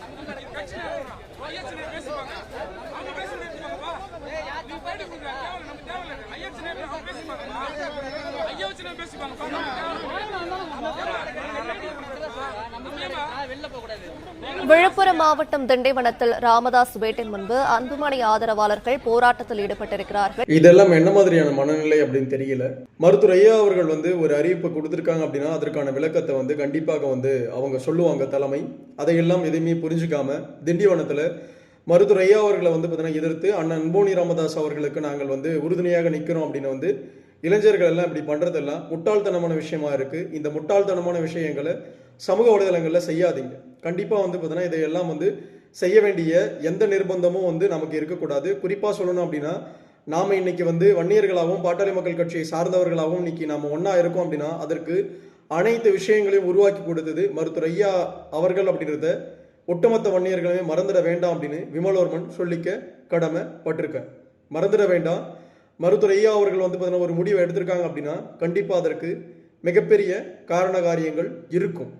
நம்ம விழுப்புரம் மாவட்டம் திண்டிவனத்தில் ராமதாஸ் வீட்டின் முன்பு அன்புமணி ஆதரவாளர்கள் போராட்டத்தில் ஈடுபட்டிருக்கிறார்கள். இதெல்லாம் என்ன மாதிரியான மனநிலை அப்படின்னு தெரியல. மருத்துவர் ஐயா அவர்கள் வந்து ஒரு அறிவிப்பு கொடுத்துருக்காங்க அப்படின்னா அதற்கான விளக்கத்தை வந்து கண்டிப்பாக வந்து அவங்க சொல்லுவாங்க தலைமை. அதையெல்லாம் எதையுமே புரிஞ்சுக்காம திண்டிவனத்தில் மருத்துவர் ஐயா அவர்களை வந்து பார்த்தீங்கன்னா எதிர்த்து அண்ணன் அன்போனி ராமதாஸ் அவர்களுக்கு நாங்கள் வந்து உறுதுணையாக நிற்கிறோம் அப்படின்னு வந்து இளைஞர்கள் எல்லாம் இப்படி பண்ணுறதெல்லாம் முட்டாள்தனமான விஷயமா இருக்குது இந்த முட்டாள்தனமான விஷயங்களை சமூக வலைதளங்களில் செய்யாதீங்க. கண்டிப்பாக வந்து பார்த்தீங்கன்னா இதையெல்லாம் வந்து செய்ய வேண்டிய எந்த நிர்பந்தமும் வந்து நமக்கு இருக்கக்கூடாது. குறிப்பாக சொல்லணும் அப்படின்னா நாம் இன்னைக்கு வந்து வன்னியர்களாகவும் பாட்டாளி மக்கள் கட்சியை சார்ந்தவர்களாகவும் இன்னைக்கு நாம் ஒன்றா இருக்கோம் அப்படின்னா அதற்கு அனைத்து விஷயங்களையும் உருவாக்கி கொடுத்தது மருத்துவர் ஐயா அவர்கள் அப்படின்றத ஒட்டுமொத்த வன்னியர்களுமே மறந்துட வேண்டாம் அப்படின்னு விமலோர்மன் சொல்லிக்க கடமை பட்டிருக்கேன் மறந்துட வேண்டாம். மருத்துவர் ஐயா அவர்கள் வந்து பார்த்தீங்கன்னா ஒரு முடிவை எடுத்திருக்காங்க அப்படின்னா கண்டிப்பாக அதற்கு மிகப்பெரிய காரண காரியங்கள் இருக்கும்.